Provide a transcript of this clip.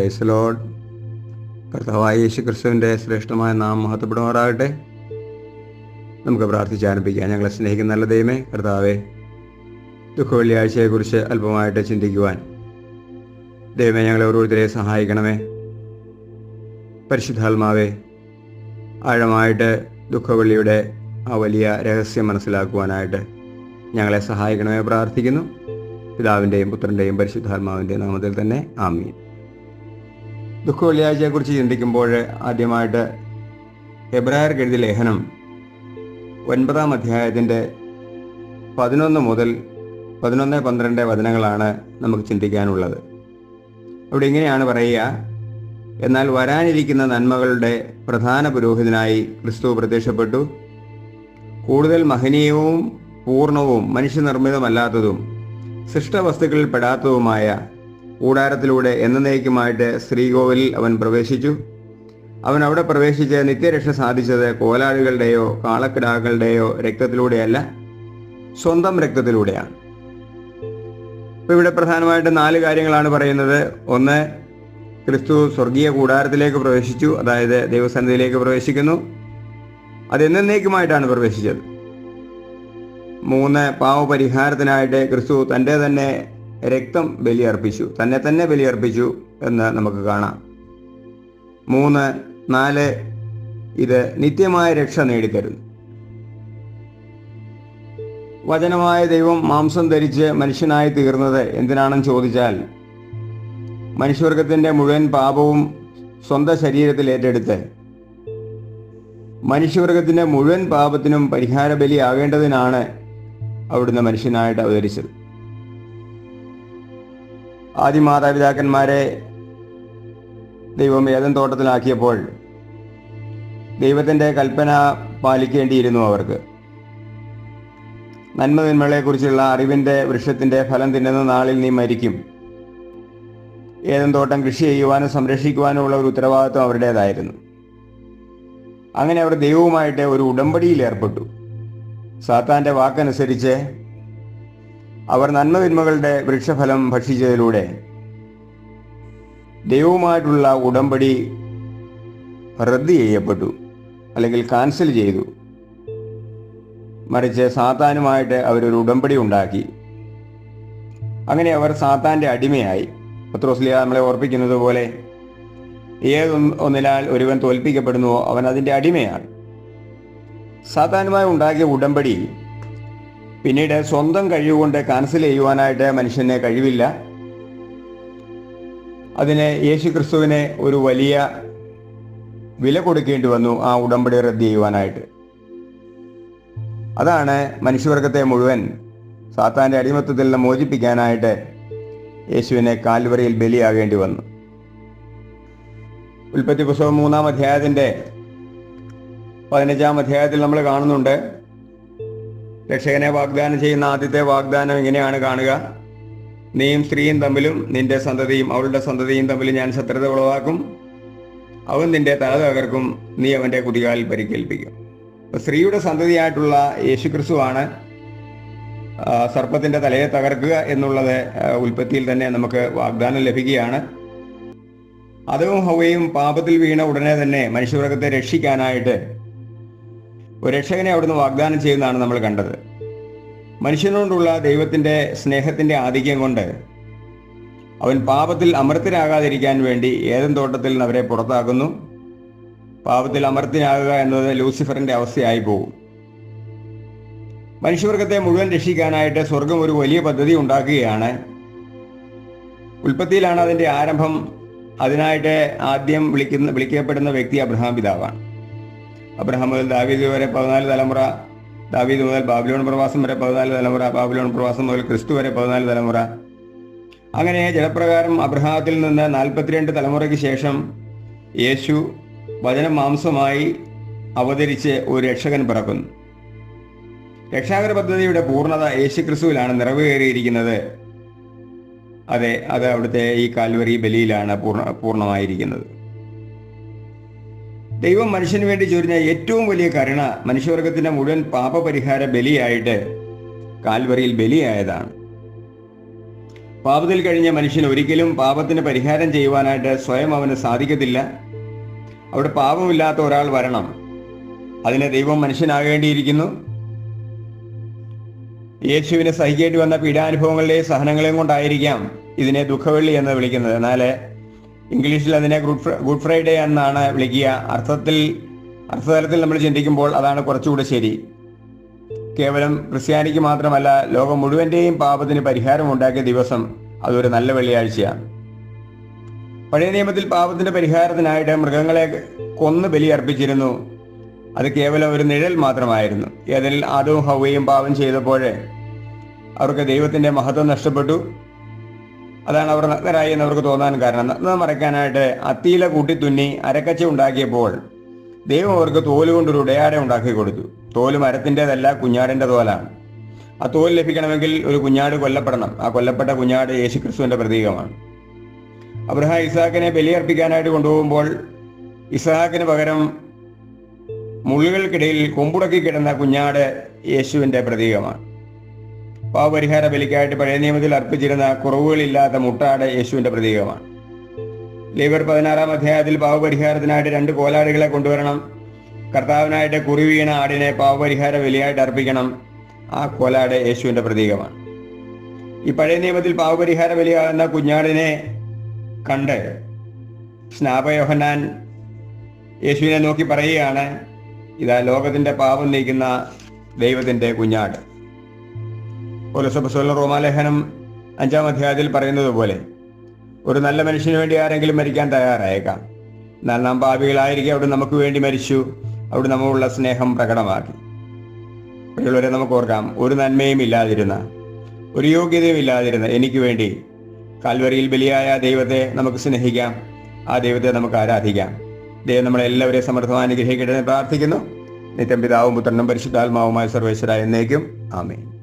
Price load കർത്താവായ യേശു ക്രിസ്തുവിന്റെ ശ്രേഷ്ഠമായ നാം മഹത്വപ്പെടുമാറാകട്ടെ. നമുക്ക് പ്രാർത്ഥിച്ച് ആരംഭിക്കാം. ഞങ്ങളെ സ്നേഹിക്കുന്ന നല്ല ദൈവമേ കർത്താവെ ദുഃഖ വെള്ളിയാഴ്ചയെക്കുറിച്ച് അല്പമായിട്ട് ചിന്തിക്കുവാൻ ദൈവമേ ഞങ്ങളെ ഓരോരുത്തരെ സഹായിക്കണമേ. പരിശുദ്ധാത്മാവേ ആഴമായിട്ട് ദുഃഖവെള്ളിയുടെ ആ വലിയ രഹസ്യം മനസ്സിലാക്കുവാനായിട്ട് ഞങ്ങളെ സഹായിക്കണമേ പ്രാർത്ഥിക്കുന്നു. പിതാവിന്റെയും പുത്രന്റെയും പരിശുദ്ധാത്മാവിന്റെയും നാമത്തിൽ തന്നെ ആമീൻ. ദുഃഖ വെള്ളിയാഴ്ചയെക്കുറിച്ച് ചിന്തിക്കുമ്പോൾ ആദ്യമായിട്ട് എബ്രായർ എഴുതിയ ലേഖനം ഒൻപതാം അധ്യായത്തിന്റെ പതിനൊന്ന് മുതൽ പതിനൊന്ന് പന്ത്രണ്ട് വചനങ്ങളാണ് നമുക്ക് ചിന്തിക്കാനുള്ളത്. അവിടെ ഇങ്ങനെയാണ് പറയുക എന്നാൽ വരാനിരിക്കുന്ന നന്മകളുടെ പ്രധാന പുരോഹിതനായി ക്രിസ്തു പ്രത്യക്ഷപ്പെട്ടു. കൂടുതൽ മഹനീയവും പൂർണവും മനുഷ്യനിർമ്മിതമല്ലാത്തതും സൃഷ്ടവസ്തുക്കളിൽ പെടാത്തതുമായ കൂടാരത്തിലൂടെ എന്നേക്കുമായിട്ട് ശ്രീകോവിലിൽ അവൻ പ്രവേശിച്ചു. അവൻ അവിടെ പ്രവേശിച്ച് നിത്യരക്ഷ സാധിച്ചത് കോലാടുകളുടെയോ കാളക്കിടാക്കളുടെയോ രക്തത്തിലൂടെയല്ല സ്വന്തം രക്തത്തിലൂടെയാണ്. ഇപ്പൊ ഇവിടെ പ്രധാനമായിട്ട് നാല് കാര്യങ്ങളാണ് പറയുന്നത്. ഒന്ന് ക്രിസ്തു സ്വർഗീയ കൂടാരത്തിലേക്ക് പ്രവേശിച്ചു അതായത് ദൈവസന്നിധിയിലേക്ക് പ്രവേശിക്കുന്നു. അത് എന്നേക്കുമായിട്ടാണ് പ്രവേശിച്ചത്. മൂന്ന് പാവപരിഹാരത്തിനായിട്ട് ക്രിസ്തു തന്റെ തന്നെ രക്തം ബലിയർപ്പിച്ചു. തന്നെ തന്നെ ബലിയർപ്പിച്ചു എന്ന് നമുക്ക് കാണാം. മൂന്ന് നാല് ഇത് നിത്യമായ രക്ഷ നേടിത്തരുന്നു വചനമായ ദൈവം മാംസം ധരിച്ച് മനുഷ്യനായി തീർന്നത് എന്തിനാണെന്ന് ചോദിച്ചാൽ മനുഷ്യവർഗത്തിന്റെ മുഴുവൻ പാപവും സ്വന്തം ശരീരത്തിൽ ഏറ്റെടുത്ത് മനുഷ്യവർഗത്തിന്റെ മുഴുവൻ പാപത്തിനും പരിഹാര ബലിയാകേണ്ടതിനാണ് അവിടുന്ന് മനുഷ്യനായിട്ട് അവതരിച്ചത്. ആദ്യ മാതാപിതാക്കന്മാരെ ദൈവം ഏതൻ തോട്ടത്തിലാക്കിയപ്പോൾ ദൈവത്തിന്റെ കൽപ്പന പാലിക്കേണ്ടിയിരുന്നു അവർക്ക്. നന്മതിന്മകളെക്കുറിച്ചുള്ള അറിവിന്റെ വൃക്ഷത്തിന്റെ ഫലം തിന്നുന്ന നാളിൽ നീ മരിക്കും. ഏതൻ തോട്ടം കൃഷി ചെയ്യുവാനും സംരക്ഷിക്കുവാനും ഉള്ള ഒരു ഉത്തരവാദിത്വം അവരുടേതായിരുന്നു. അങ്ങനെ അവർ ദൈവവുമായിട്ട് ഒരു ഉടമ്പടിയിൽ ഏർപ്പെട്ടു. സാത്താന്റെ വാക്കനുസരിച്ച് അവർ നന്മതിന്മകളുടെ വൃക്ഷഫലം ഭക്ഷിച്ചതിലൂടെ ദൈവവുമായിട്ടുള്ള ഉടമ്പടി റദ്ദ് ചെയ്യപ്പെട്ടു അല്ലെങ്കിൽ കാൻസൽ ചെയ്തു. മറിച്ച് സാത്താനുമായിട്ട് അവരൊരു ഉടമ്പടി ഉണ്ടാക്കി. അങ്ങനെ അവർ സാത്താന്റെ അടിമയായി. പത്രോസ്ലിയ നമ്മളെ ഓർപ്പിക്കുന്നത് പോലെ ഏതൊന്നിനാൽ ഒരുവൻ തോൽപ്പിക്കപ്പെടുന്നുവോ അവൻ അതിന്റെ അടിമയാണ്. സാത്താനുമായി ഉണ്ടാക്കിയ ഉടമ്പടി പിന്നീട് സ്വന്തം കഴിവുകൊണ്ട് കാൻസൽ ചെയ്യുവാനായിട്ട് മനുഷ്യന് കഴിവില്ല. അതിന് യേശു ക്രിസ്തുവിനെ ഒരു വലിയ വില കൊടുക്കേണ്ടി വന്നു ആ ഉടമ്പടി റദ്ദ് ചെയ്യുവാനായിട്ട്. അതാണ് മനുഷ്യവർഗത്തെ മുഴുവൻ സാത്താന്റെ അടിമത്തത്തിൽ നിന്ന് മോചിപ്പിക്കാനായിട്ട് യേശുവിനെ കാൽവറിയിൽ ബലിയാകേണ്ടി വന്നു. ഉൽപ്പത്തി പുസ്തകം മൂന്നാം അധ്യായത്തിന്റെ പതിനഞ്ചാം അധ്യായത്തിൽ നമ്മൾ കാണുന്നുണ്ട്. രക്ഷകനെ വാഗ്ദാനം ചെയ്യുന്ന ആദ്യത്തെ വാഗ്ദാനം ഇങ്ങനെയാണ് കാണുക. നീയും സ്ത്രീയും തമ്മിലും നിന്റെ സന്തതിയും അവളുടെ സന്തതിയും തമ്മിൽ ഞാൻ ശത്രുത ഉളവാക്കും അവൻ നിന്റെ തല തകർക്കും. നീ അവന്റെ കുതികാലിൽ പരിക്കേൽപ്പിക്കും. സ്ത്രീയുടെ സന്തതിയായിട്ടുള്ള യേശുക്രിസ്തുവാണ് സർപ്പത്തിന്റെ തലയെ തകർക്കുക എന്നുള്ളത് ഉൽപ്പത്തിയിൽ തന്നെ നമുക്ക് വാഗ്ദാനം ലഭിക്കുകയാണ്. അതവും ഹവയും പാപത്തിൽ വീണ ഉടനെ തന്നെ മനുഷ്യവർഗത്തെ രക്ഷിക്കാനായിട്ട് ഒരു രക്ഷകനെ അവിടുന്ന് വാഗ്ദാനം ചെയ്യുന്നതാണ് നമ്മൾ കണ്ടത്. മനുഷ്യനോടുള്ള ദൈവത്തിന്റെ സ്നേഹത്തിന്റെ ആധിക്യം കൊണ്ട് അവൻ പാപത്തിൽ അമർത്തരാകാതിരിക്കാൻ വേണ്ടി ഏതൻ തോട്ടത്തിൽ നിന്ന് അവരെ പുറത്താക്കുന്നു. പാപത്തിൽ അമർത്തിനാകുക എന്നത് ലൂസിഫറിന്റെ അവസ്ഥയായി പോകും. മനുഷ്യവർഗത്തെ മുഴുവൻ രക്ഷിക്കാനായിട്ട് സ്വർഗം ഒരു വലിയ പദ്ധതി ഉണ്ടാക്കുകയാണ്. ഉൽപ്പത്തിയിലാണ് അതിന്റെ ആരംഭം. അതിനായിട്ട് ആദ്യം വിളിക്കുന്ന വിളിക്കപ്പെടുന്ന വ്യക്തി അബ്രഹാം പിതാവാണ്. അബ്രഹാം മുതൽ ദാവീദ് വരെ പതിനാല് തലമുറ ദാവീദ് മുതൽ ബാബിലോൺ പ്രവാസം വരെ പതിനാല് തലമുറ ബാബിലോൺ പ്രവാസം മുതൽ ക്രിസ്തു വരെ പതിനാല് തലമുറ. അങ്ങനെ ജലപ്രകാരം അബ്രഹാത്തിൽ നിന്ന് നാൽപ്പത്തിരണ്ട് തലമുറയ്ക്ക് ശേഷം യേശു വചന മാംസമായി അവതരിച്ച് ഒരു രക്ഷകൻ പിറക്കുന്നു. രക്ഷാകര പദ്ധതിയുടെ പൂർണത യേശു ക്രിസ്തുവിലാണ് നിറവേറിയിരിക്കുന്നത് അതെ അത് അവിടുത്തെ ഈ കാൽവരി ബലിയിലാണ് പൂർണ പൂർണമായിരിക്കുന്നത്. ദൈവം മനുഷ്യന് വേണ്ടി ചൊരിഞ്ഞ ഏറ്റവും വലിയ കരുണ മനുഷ്യവർഗത്തിന്റെ മുഴുവൻ പാപപരിഹാര ബലിയായിട്ട് കാൽവറിയിൽ ബലിയായതാണ്. പാപത്തിൽ കഴിഞ്ഞ മനുഷ്യൻ ഒരിക്കലും പാപത്തിന് പരിഹാരം ചെയ്യുവാനായിട്ട് സ്വയം അവന് സാധിക്കത്തില്ല. അവിടെ പാപമില്ലാത്ത ഒരാൾ വരണം. അതിനെ ദൈവം മനുഷ്യനാകേണ്ടിയിരിക്കുന്നു. യേശുവിനെ സഹിക്കേണ്ടി വന്ന പീഡാനുഭവങ്ങളുടെയും സഹനങ്ങളെയും കൊണ്ടായിരിക്കാം ഇതിനെ ദുഃഖവെള്ളി എന്ന് വിളിക്കുന്നത്. എന്നാൽ ഇംഗ്ലീഷിൽ അതിനെ ഗുഡ് ഗുഡ് ഫ്രൈഡേ എന്നാണ് വിളിക്കുക. അർത്ഥത്തിൽ അർത്ഥതലത്തിൽ നമ്മൾ ചിന്തിക്കുമ്പോൾ അതാണ് കുറച്ചുകൂടെ ശരി. കേവലം ക്രിസ്ത്യാനിക്ക് മാത്രമല്ല ലോകം മുഴുവന്റെയും പാപത്തിന് പരിഹാരം ഉണ്ടാക്കിയ ദിവസം അതൊരു നല്ല വെള്ളിയാഴ്ചയാണ്. പഴയ നിയമത്തിൽ പാപത്തിന്റെ പരിഹാരത്തിനായിട്ട് മൃഗങ്ങളെ കൊന്ന് ബലിയർപ്പിച്ചിരുന്നു അത് കേവലം ഒരു നിഴൽ മാത്രമായിരുന്നു. ഏതിൽ ആദവും ഹവയും പാപം ചെയ്തപ്പോഴേ അവർക്ക് ദൈവത്തിന്റെ മഹത്വം നഷ്ടപ്പെട്ടു. അതാണ് അവർ നഗ്നരായി എന്ന് അവർക്ക് തോന്നാൻ കാരണം. നഗ്നത മറയ്ക്കാനായിട്ട് അത്തിയില കൂട്ടി തുന്നി അരക്കച്ച ഉണ്ടാക്കിയപ്പോൾ ദൈവം അവർക്ക് തോൽ കൊണ്ടൊരു ഉടയാട ഉണ്ടാക്കി കൊടുത്തു. തോൽ മരത്തിന്റെതല്ല കുഞ്ഞാടിന്റെ തോലാണ്. ആ തോൽ ലഭിക്കണമെങ്കിൽ ഒരു കുഞ്ഞാട് കൊല്ലപ്പെടണം. ആ കൊല്ലപ്പെട്ട കുഞ്ഞാട് യേശുക്രിസ്തുവിന്റെ പ്രതീകമാണ്. അബ്രഹാം ഇസാഖിനെ ബലിയർപ്പിക്കാനായിട്ട് കൊണ്ടുപോകുമ്പോൾ ഇസഹാക്കിന് പകരം മുള്ളുകൾക്കിടയിൽ കൊമ്പുടക്കി കിടന്ന കുഞ്ഞാട് യേശുവിന്റെ പ്രതീകമാണ്. പാവപരിഹാര ബലിക്കായിട്ട് പഴയ നിയമത്തിൽ അർപ്പിച്ചിരുന്ന കുറവുകളില്ലാത്ത മുട്ടാട് യേശുവിന്റെ പ്രതീകമാണ്. ലേബർ പതിനാറാം അധ്യായത്തിൽ പാവപരിഹാരത്തിനായിട്ട് രണ്ട് കോലാടുകളെ കൊണ്ടുവരണം. കർത്താവിനായിട്ട് കുറി വീണ ആടിനെ പാവപരിഹാര ബലിയായിട്ട് അർപ്പിക്കണം. ആ കോലാട് യേശുവിന്റെ പ്രതീകമാണ്. ഈ പഴയ നിയമത്തിൽ പാവപരിഹാര ബലിയാകുന്ന കുഞ്ഞാടിനെ കണ്ട് സ്നാപയോഹനാൻ യേശുവിനെ നോക്കി പറയുകയാണ് ഇതാ ലോകത്തിന്റെ പാപം നീക്കുന്ന ദൈവത്തിന്റെ കുഞ്ഞാട്. പോലീസ് റോമാലേഖനം അഞ്ചാം അധ്യായത്തിൽ പറയുന്നത് പോലെ ഒരു നല്ല മനുഷ്യന് വേണ്ടി ആരെങ്കിലും മരിക്കാൻ തയ്യാറായേക്കാം. എന്നാൽ നാം പാപികളായിരിക്കും അവിടെ നമുക്ക് വേണ്ടി മരിച്ചു. അവിടെ നമ്മളുള്ള സ്നേഹം പ്രകടമാക്കി. പ്രിയുള്ളവരെ നമുക്ക് ഓർക്കാം ഒരു നന്മയും ഇല്ലാതിരുന്ന ഒരു യോഗ്യതയും ഇല്ലാതിരുന്ന എനിക്ക് വേണ്ടി കാൽവരിയിൽ ബലിയായ ദൈവത്തെ നമുക്ക് സ്നേഹിക്കാം. ആ ദൈവത്തെ നമുക്ക് ആരാധിക്കാം. ദൈവം നമ്മളെല്ലാവരെയും സമർത്ഥമായി അനുഗ്രഹിക്കട്ടെ പ്രാർത്ഥിക്കുന്നു. നിത്യം പിതാവും പുത്രനും പരിശുദ്ധാത്മാവുമായ സർവേശ്വര എന്നേക്കും. ആമേൻ.